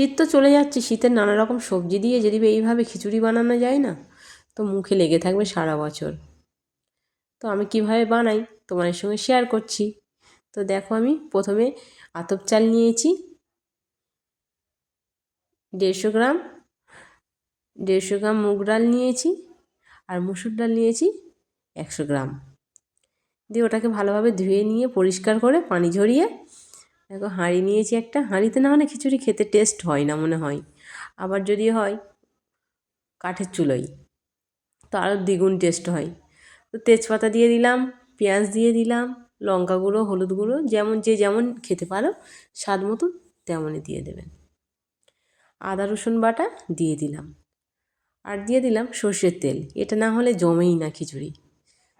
শীত তো চলে যাচ্ছে, শীতের নানা রকম সবজি দিয়ে যদি এইভাবে খিচুড়ি বানানো যায় না, তো মুখে লেগে থাকবে সারা বছর। তো আমি কীভাবে বানাই তোমাদের সঙ্গে শেয়ার করছি। তো দেখো আমি প্রথমে আতপ চাল নিয়েছি, দেড়শো গ্রাম দেড়শো গ্রাম মুগ ডাল নিয়েছি আর মুসুর ডাল নিয়েছি একশো গ্রাম। দিয়ে ওটাকে ভালোভাবে ধুয়ে নিয়ে পরিষ্কার করে পানি ঝরিয়ে দেখো, হাঁড়ি নিয়েছি একটা। হাঁড়িতে না হলে খিচুড়ি খেতে টেস্ট হয় না মনে হয়। আবার যদি হয়, কাঠের চুলোই। তো আরও দ্বিগুণ টেস্ট হয়। তো তেজপাতা দিয়ে দিলাম, পেঁয়াজ দিয়ে দিলাম, লঙ্কা গুঁড়ো, হলুদ গুঁড়ো, যেমন যে যেমন খেতে পারো, স্বাদ মতো তেমনই দিয়ে দেবেন। আদা, রসুন বাটা দিয়ে দিলাম। আর দিয়ে দিলাম সর্ষের তেল। এটা না হলে জমেই না খিচুড়ি।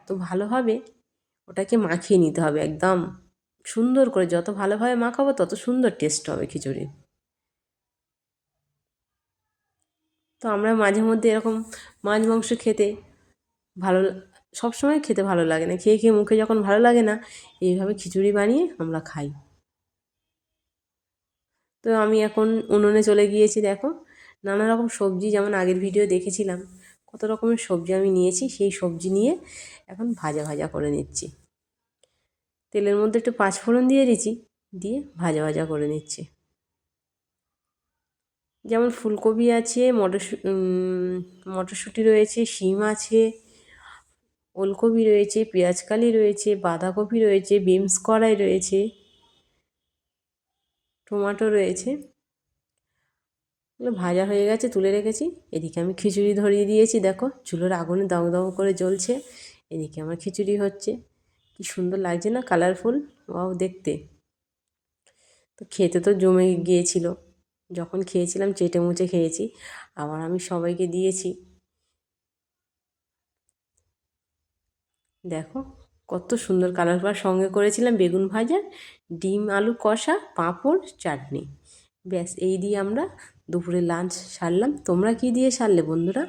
তো ভালোভাবে ওটাকে মাখিয়ে নিতে হবে একদম। সুন্দর করে যত ভালোভাবে মাখাবো তত সুন্দর টেস্ট হবে খিচুড়ি। তো আমরা মাঝে মধ্যে এরকম মাছ মাংস খেতে ভালো সবসময় খেতে ভালো লাগে না। খেয়ে খেয়ে মুখে যখন ভালো লাগে না, এইভাবে খিচুড়ি বানিয়ে আমরা খাই। তো আমি এখন উনুনে চলে গিয়েছি, দেখো। নানা রকম সবজি, যেমন আগের ভিডিও দেখেছিলাম, কত রকমের সবজি আমি নিয়েছি, সেই সবজি নিয়ে এখন ভাজা ভাজা করে নিচ্ছি। তেলের মধ্যে একটু পাঁচফোড়ন দিয়ে দিচ্ছি দিয়ে ভাজা ভাজা করে নিচ্ছি। যেমন ফুলকপি আছে মটরশু মটরশুঁটি রয়েছে, শিম আছে, ওলকপি রয়েছে পেঁয়াজকালি রয়েছে, বাঁধাকপি রয়েছে বিমস কড়াই রয়েছে, টমাটো রয়েছে। ভাজা হয়ে গেছে, তুলে রেখেছি। এদিকে আমি খিচুড়ি ধরিয়ে দিয়েছি, দেখো চুলোর আগুনে দাও দাও করে জ্বলছে। এদিকে আমার খিচুড়ি হচ্ছে। কি সুন্দর লাগছে না কালারফুল ওয়াও, দেখতে। তো খেতে তো জমে গিয়েছিল। যখন খেয়েছিলাম চেটে মুচে খেয়েছি। আবার আমি সবাইকে দিয়েছি। দেখো, কত সুন্দর কালার বার সঙ্গে করেছিলাম বেগুন ভাজা, ডিম, আলু, কষা, পাঁপড়, চাটনি। ব্যাস, এই দিয়ে আমরা দুপুরে লাঞ্চ সারলাম। তোমরা কি দিয়ে সারলে বন্ধুরা?